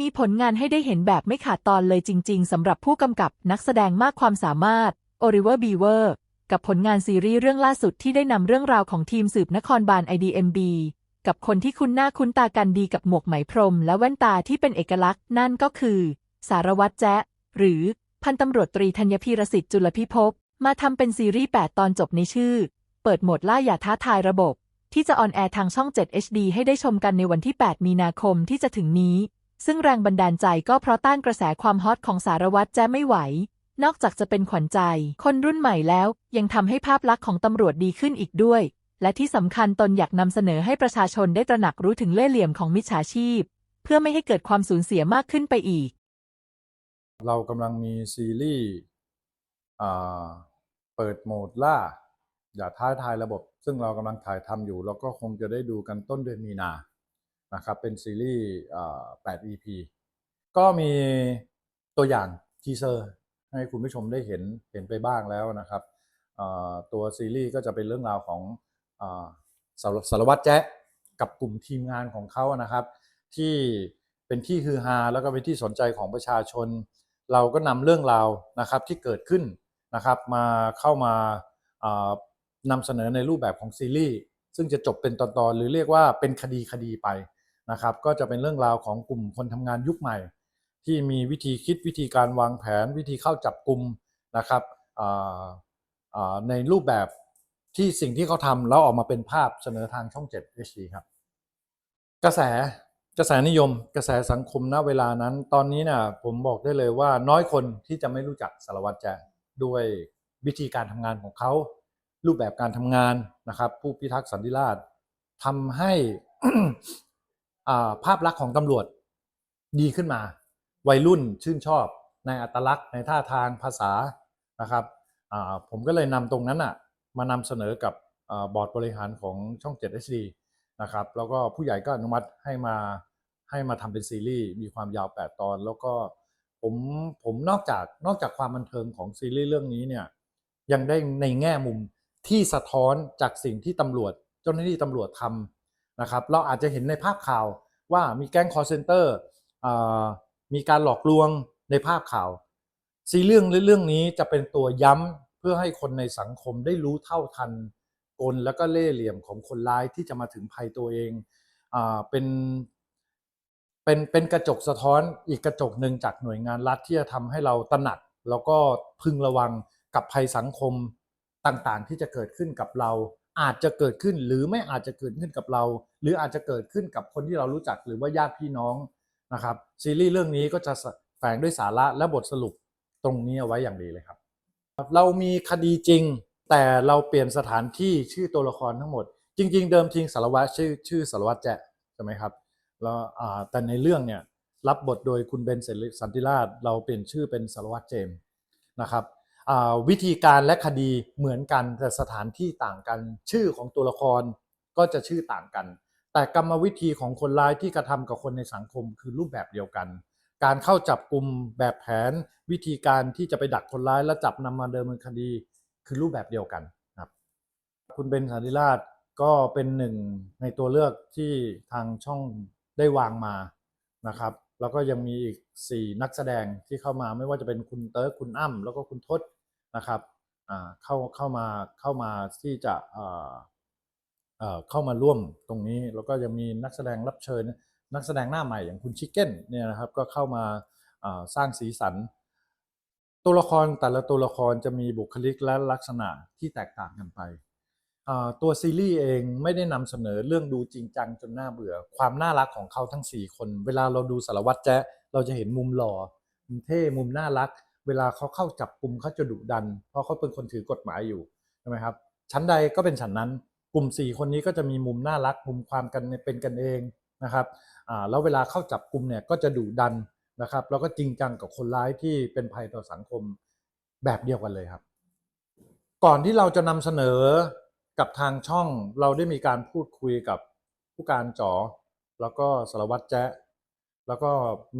มีผลงานให้ได้เห็นแบบไม่ขาดตอนเลยจริง ๆสำหรับผู้กำกับนักแสดงมากความสามารถโอริเวอร์บีเวอร์กับผลงานซีรีส์เรื่องล่าสุดที่ได้นำเรื่องราวของทีมสืบนครบาล IDMB กับคนที่คุ้นหน้าคุ้นตากันดีกับหมวกไหมพรม และแว่นตาที่เป็นเอกลักษณ์นั่นก็คือ สารวัตรแจ๊ะหรือพันตำรวจตรีธัญพีรสิทธิ์จุลพิภพมาทำเป็นซีรีส์ 8 ตอนจบในชื่อ เปิดโหมดล่าอย่าท้าทายระบบ ที่จะออนแอร์ทางช่อง 7 HD ให้ได้ชมกันในวันที่ 8 มีนาคมที่จะถึงนี้ ซึ่งแรงบันดาลใจก็เพราะต้านกระแสความฮอตของสารวัตรแจ้ไม่ไหว นอกจากจะเป็นขวัญใจ คนรุ่นใหม่แล้ว ยังทำให้ภาพลักษณ์ของตำรวจดีขึ้นอีกด้วย และที่สำคัญตนอยากนำเสนอให้ประชาชนได้ตระหนักรู้ถึงเล่ห์เหลี่ยมของมิจฉาชีพ เพื่อไม่ให้เกิดความสูญเสียมากขึ้นไปอีก เรากำลังมีซีรีส์เปิดโหมดล่า อย่าท้าทายระบบ ซึ่งเรากำลังถ่ายทำอยู่ แล้วก็คงจะได้ดูกันต้นเดือนมีนา นะครับเป็นซีรีส์8 EP ก็มีตัวอย่างทีเซอร์ให้คุณผู้ชมได้เห็นเห็นไปบ้างแล้วนะครับตัวซีรีส์ก็จะเป็นเรื่องราวของอสารสารวัตรแจ๊กับกลุ่มทีมงานของเขานะครับ ที่เป็นที่ฮือฮาแล้วก็เป็นที่สนใจของประชาชน เราก็นำเรื่องราวนะครับที่เกิดขึ้นนะครับมาเข้ามานำเสนอในรูปแบบของซีรีส์ซึ่งจะจบเป็นตอนๆหรือเรียกว่าเป็นคดีคดีไป นะครับก็จะเป็นเรื่องราวของกลุ่มคนทำงานยุคใหม่ ที่มีวิธีคิดวิธีการวางแผนวิธีเข้าจับกลุ่มนะครับในรูปแบบที่สิ่งที่เขาทำแล้วออกมาเป็นภาพเสนอทางช่อง 7 HD ครับ กระแสกระแสนิยม กระแสสังคมณเวลานั้น ตอนนี้นี่ยผมบอกได้เลยว่าน้อยคนที่จะไม่รู้จักสารวัตรแจ๊ด้วยวิธีการทำงานของเขา รูปแบบการทำงานนะครับ ผู้พิทักษ์สันติราษฎรทำให้ ภาพลักษณ์ของตำรวจดีขึ้นมา วัยรุ่นชื่นชอบในอัตลักษณ์ในท่าทางภาษานะครับผมก็เลยนำตรงนั้นอะมานำเสนอกับอบอร์ดบริหารของช่อง 7 HD นะครับแล้วก็ผู้ใหญ่ก็อนุมัติให้มาให้มาทำเป็นซีรีส์มีความยาว 8 ตอน แล้วก็ผมผมนอกจากนอกจากความบันเทิงของซีรีส์เรื่องนี้เนี่ยยังได้ในแง่มุมที่สะท้อนจากสิ่งที่ตำรวจเจ้าหน้าที่ตำรวจทำ นะครับเราอาจจะเห็นในภาพข่าวว่ามีแก๊งคอร์เซนเตอร์มีการหลอกลวงในภาพข่าว ซีเรื่องเรื่องนี้จะเป็นตัวย้ำเพื่อให้คนในสังคมได้รู้เท่าทันกลแล้วก็เล่เหลี่ยมของคนร้ายที่จะมาถึงภัยตัวเองอเป็นเป็นเป็นกระจกสะท้อนอีกกระจกหนึ่งจากหน่วยงานรัฐที่จะทำให้เราตระหนัก แล้วก็พึงระวังกับภัยสังคมต่างๆ ที่จะเกิดขึ้นกับเรา อาจจะเกิดขึ้นหรือไม่อาจจะเกิดขึ้นกับเรา หรืออาจจะเกิดขึ้นกับคนที่เรารู้จักหรือว่าญาติพี่น้องนะครับซีรีส์เรื่องนี้ก็จะแฝงด้วยสาระและบทสรุปตรงนี้เอาไว้อย่างดีเลยครับ เรามีคดีจริง แต่เราเปลี่ยนสถานที่ชื่อตัวละครทั้งหมด จริง ๆ เดิมทีสารวัตรชื่อชื่อสารวัตรแจ๊ะใช่ไหมครับแล้วแต่ในเรื่องเนี่ยรับบทโดยคุณเบนเซลิสันติราช เราเปลี่ยนชื่อเป็นสารวัตรเจมส์นะครับ วิธีการและคดีเหมือนกันแต่สถานที่ต่างกัน ชื่อของตัวละครก็จะชื่อต่างกัน แต่กรรมวิธีของคนร้ายที่กระทำกับคนในสังคมคือรูปแบบเดียวกัน การเข้าจับกลุ่มแบบแผน วิธีการที่จะไปดักคนร้ายและจับนำมาเดิมเนินคดีคือรูปแบบเดียวกันครับ คุณเบนสันติราชก็เป็นหนึ่งในตัวเลือกที่ทางช่องได้วางมานะครับ แล้วก็ยังมีอีก 4 นักแสดงที่เข้ามาไม่ว่าจะเป็นคุณเติร์กคุณอ้ำแล้วก็คุณทศ นะครับเข้าเข้ามาเข้ามาที่จะเเข้ามาร่วมตรงนี้ แล้วก็ยังมีนักแสดงรับเชิญ นักแสดงหน้าใหม่อย่างคุณชิคเก้นเนี่ยนะครับก็เข้ามาาสร้างสีสัน ตัวละครแต่ละตัวละครจะมีบุคลิกและลักษณะที่แตกต่างกันไปตัวซีรีส์เองไม่ได้นำเสนอเรื่องดูจริงจังจนน่าเบื่อ ความน่ารักของเขาทั้ง 4 คน เวลาเราดูสารวัตรแจ๊เราจะเห็นมุมหล่อมุมเท่มุมน่ารัก เวลาเขาเข้าจับกลุ่มเขาจะดุดัน เพราะเขาเป็นคนถือกฎหมายอยู่ใช่ไหมครับชั้นใดก็เป็นชั้นนั้น กลุ่ม 4 คนนี้ก็จะมีมุมน่ารักมุมความกันเป็นกันเองนะครับแล้วเวลาเข้าจับกลุ่มเนี่ยก็จะดุดันนะครับแล้วก็จริงจังกับคนร้ายที่เป็นภัยต่อสังคมแบบเดียวกันเลยครับ ก่อนที่เราจะนำเสนอกับทางช่องเราได้มีการพูดคุยกับผู้การจอแล้วก็สารวัตรแจ๊ แล้วก็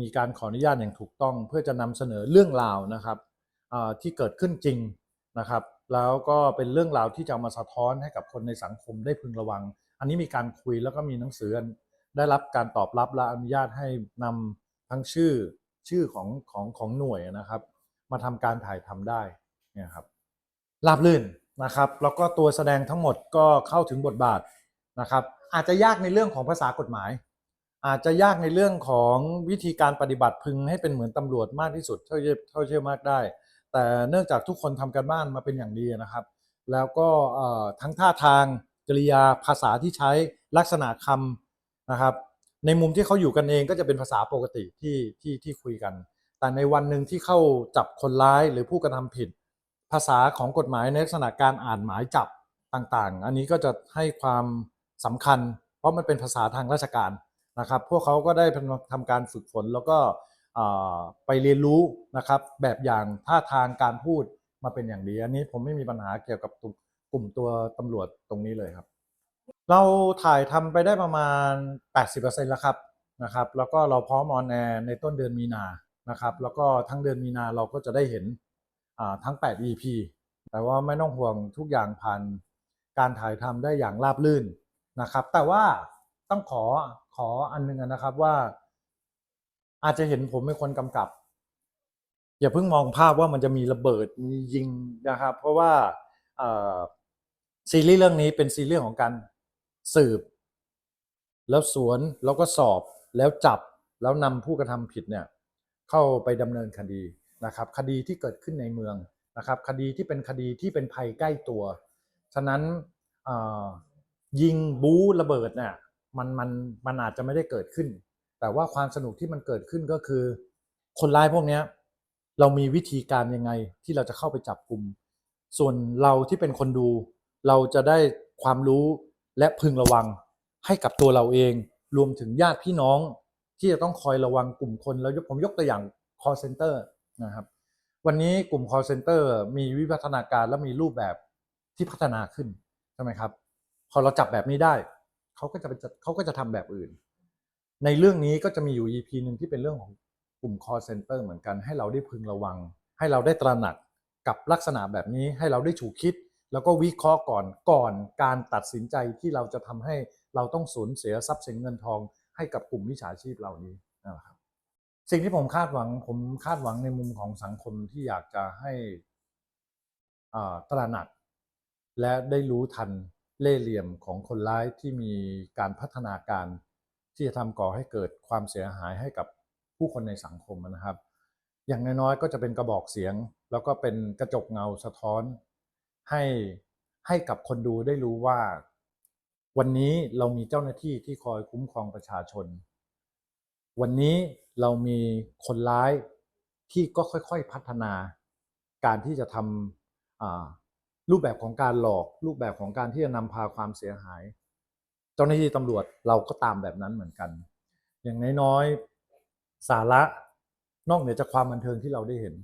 มีการขออนุญาตอย่างถูกต้องเพื่อจะนำเสนอเรื่องราวนะครับที่เกิดขึ้นจริงนะครับ แล้วก็เป็นเรื่องราวที่จะามาสะท้อนให้กับคนในสังคมได้พึงระวัง อันนี้มีการคุยแล้วก็มีหนังสือได้รับการตอบรับและอนุญาตให้นทั้งชื่อชื่อของของของหน่วยนะครับ มาทำการถ่ายทำได้เนี่ยครับราบลื่นนะครับ แล้วก็ตัวแสดงทั้งหมดก็เข้าถึงบทบาทนะครับ อาจจะยากในเรื่องของภาษากฎหมาย อาจจะยากในเรื่องของวิธีการปฏิบัติพึงให้เป็นเหมือนตำรวจมากที่สุดเท่าเท่าที่จะมากได้ แต่เนื่องจากทุกคนทำการบ้านมาเป็นอย่างดีนะครับ แล้วก็ทั้งท่าทางกริยาภาษาที่ใช้ลักษณะคำนะครับ ในมุมที่เขาอยู่กันเองก็จะเป็นภาษาปกติที่ที่ที่คุยกัน แต่ในวันหนึ่งที่เข้าจับคนร้ายหรือผู้กระทำผิด ภาษาของกฎหมายในลักษณะการอ่านหมายจับต่างๆ อันนี้ก็จะให้ความสำคัญ เพราะมันเป็นภาษาทางราชการ นะครับ พวกเขาก็ได้ทำการฝึกฝนแล้วก็ไปเรียนรู้นะครับ แบบอย่างท่าทางการพูดมาเป็นอย่างดีอันนี้ผมไม่มีปัญหาเกี่ยวกับกลุ่มตัวตำรวจตรงนี้เลยครับ เราถ่ายทำไปได้ประมาณ 80%แล้วครับนะครับ แล้วก็เราพร้อมออนแอร์ในต้นเดือนมีนานะครับ แล้วก็ทั้งเดือนมีนาเราก็จะได้เห็นทั้ง 8 EP แต่ว่าไม่ต้องห่วงทุกอย่างผ่านการถ่ายทำได้อย่างราบรื่นนะครับ แต่ว่า ต้องขอขออันหนึงนะครับว่า อาจจะเห็นผมเป็นคนกำกับ อย่าเพิ่งมองภาพว่ามันจะมีระเบิดมียิงนะครับ เพราะว่าซีรีส์เรื่องนี้เป็นซีรีส์ของการสืบ แล้วสวนแล้วก็สอบแล้วจับแล้วนำผู้กระทำผิดเนี่ยเข้าไปดำเนินคดีนะครับ คดีที่เกิดขึ้นในเมืองนะครับ คดีที่เป็นคดีที่เป็นภัยใกล้ตัว ฉะนั้นยิงบู๊ระเบิดเนี่ย มันมันมันอาจจะไม่ได้เกิดขึ้น แต่ว่าความสนุกที่มันเกิดขึ้นก็คือ คนร้ายพวกเนี้ยเรามีวิธีการยังไงที่เราจะเข้าไปจับกลุ่ม ส่วนเราที่เป็นคนดู เราจะได้ความรู้และพึงระวังให้กับตัวเราเอง รวมถึงญาติพี่น้องที่จะต้องคอยระวังกลุ่มคนแล้วผมยกตัวอย่าง call center นะครับวันนี้กลุ่ม call center มีวิวัฒนาการและมีรูปแบบที่พัฒนาขึ้นใช่ไหมครับ พอเราจับแบบนี้ได้ เขาก็จะไปจัดเขาก็จะทำแบบอื่น ในเรื่องนี้ก็จะมีอยู่ EP หนึ่งที่เป็นเรื่องของกลุ่ม call center เหมือนกัน ให้เราได้พึงระวัง ให้เราได้ตระหนักกับลักษณะแบบนี้ให้เราได้ถูกคิด แล้วก็วิเคราะห์ก่อนก่อนการตัดสินใจที่เราจะทำให้เราต้องสูญเสียทรัพย์สินเงินทอง ให้กับกลุ่มวิชาชีพเหล่านี้นะครับสิ่งที่ผมคาดหวังผมคาดหวังในมุมของสังคมที่อยากจะให้ตระหนัก และได้รู้ทัน เล่ห์เหลี่ยมของคนร้ายที่มีการพัฒนาการ ที่จะทำก่อให้เกิดความเสียหายให้กับผู้คนในสังคมนะครับ อย่างน้อยๆก็จะเป็นกระบอกเสียง แล้วก็เป็นกระจกเงาสะท้อน ให้ให้กับคนดูได้รู้ว่า วันนี้เรามีเจ้าหน้าที่ที่คอยคุ้มครองประชาชน วันนี้เรามีคนร้ายที่ก็ค่อยๆพัฒนา การที่จะทำ รูปแบบของการหลอกรูปแบบของการที่จะนำพาความเสียหาย เจ้าหน้าที่ตำรวจเราก็ตามแบบนั้นเหมือนกัน อย่างน้อยๆสาระนอกเหนือจากความบันเทิงที่เราได้เห็น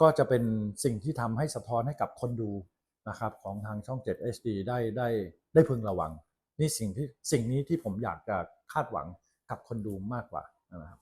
ก็จะเป็นสิ่งที่ทำให้สะท้อนให้กับคนดูนะครับของทางช่อง 7 HD ได้ได้ได้พึงระวัง นี่สิ่งที่สิ่งนี้ที่ผมอยากจะคาดหวังกับคนดูมากกว่านะครับ